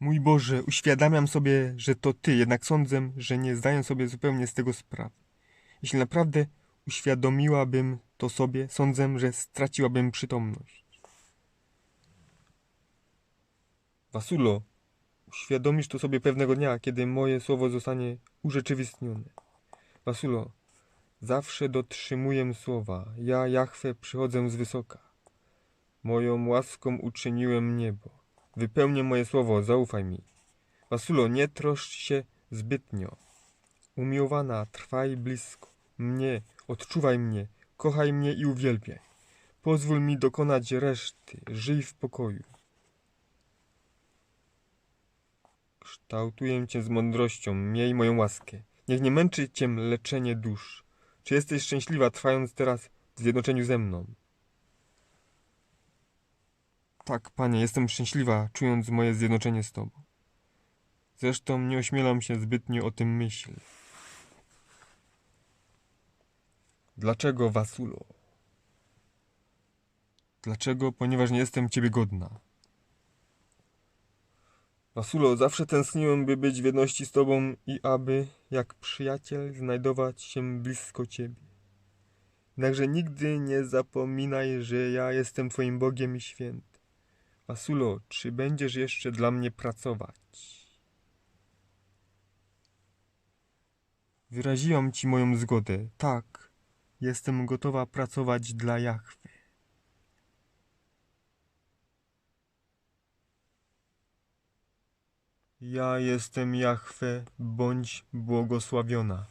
Mój Boże, uświadamiam sobie, że to Ty, jednak sądzę, że nie zdaję sobie zupełnie z tego sprawy. Jeśli naprawdę uświadomiłabym to sobie, sądzę, że straciłabym przytomność. Wasulo, uświadomisz to sobie pewnego dnia, kiedy moje słowo zostanie urzeczywistnione. Wasulo, zawsze dotrzymuję słowa. Ja, Jahwe, przychodzę z wysoka. Moją łaską uczyniłem niebo. Wypełnię moje słowo, zaufaj mi. Wasulo, nie troszcz się zbytnio. Umiłowana, trwaj blisko. Mnie, odczuwaj mnie, kochaj mnie i uwielbiaj. Pozwól mi dokonać reszty, żyj w pokoju. Kształtuję cię z mądrością, miej moją łaskę. Niech nie męczy cię leczenie dusz. Czy jesteś szczęśliwa, trwając teraz w zjednoczeniu ze mną? Tak, panie, jestem szczęśliwa, czując moje zjednoczenie z tobą. Zresztą nie ośmielam się zbytnio o tym myśleć. Dlaczego, Wasulo? Dlaczego? Ponieważ nie jestem ciebie godna. Wasulo, zawsze tęskniłem, by być w jedności z tobą i aby, jak przyjaciel, znajdować się blisko ciebie. Jednakże nigdy nie zapominaj, że ja jestem twoim Bogiem i święty. Wasulo, czy będziesz jeszcze dla mnie pracować? Wyraziłam ci moją zgodę. Tak, jestem gotowa pracować dla Jahwe. Ja jestem Jahwe, bądź błogosławiona.